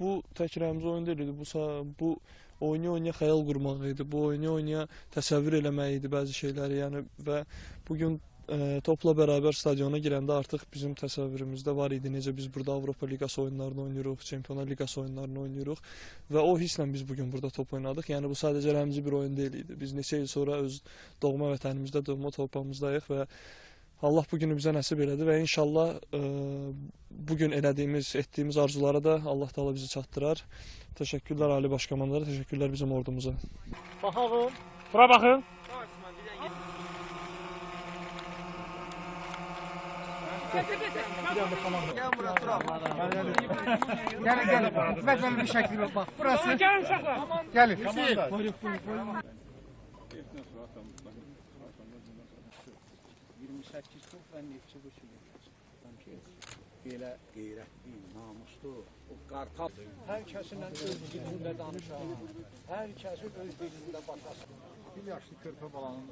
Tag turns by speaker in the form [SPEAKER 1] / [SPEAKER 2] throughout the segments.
[SPEAKER 1] Bu tək rəmzi oyun deyildi. Bu bu oyunu oynaya xəyal qurmaq idi. Bu oyunu oynaya təsəvvür eləmək idi bəzi şeyləri. Yəni və bu gün e, topla bərabər stadiona girəndə artıq bizim təsəvvürümüzdə var idi necə biz burada Avropa Liqası oyunlarını oynayırıq, Çempionlar Liqası oyunlarını oynayırıq və o hisslə biz bu gün burada top oynadıq. Yəni bu sadəcə rəmzi bir oyun deyil idi. Biz neçə il sonra öz doğma vətənimizdə, doğma torpağımızdayıq və Allah bu günü bizə nəsib elədi və inşallah e, bu gün elədiyimiz, etdiyimiz arzulara da Allah Taala bizi çatdırar. Təşəkkürlər Ali Baş Komandara, təşəkkürlər bizim ordumuza.
[SPEAKER 2] Baxalım. Bura baxın.
[SPEAKER 3] Gelin gelin. Hikmet Bey bir şekilde bak. Burası.
[SPEAKER 2] Gəlin uşaqlar.
[SPEAKER 3] Gelin.
[SPEAKER 4] belə qeyrətli, namuslu, o qartal hər kəsinlə öz dilində danışan, hər kəsin öz dilində başlasın. Bir yaşlı körpə balanın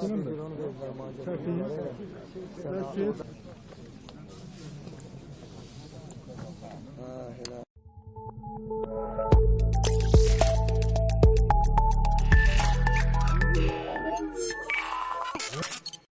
[SPEAKER 1] Senin mi? Çerçeği. Çerçeği. Ah helal.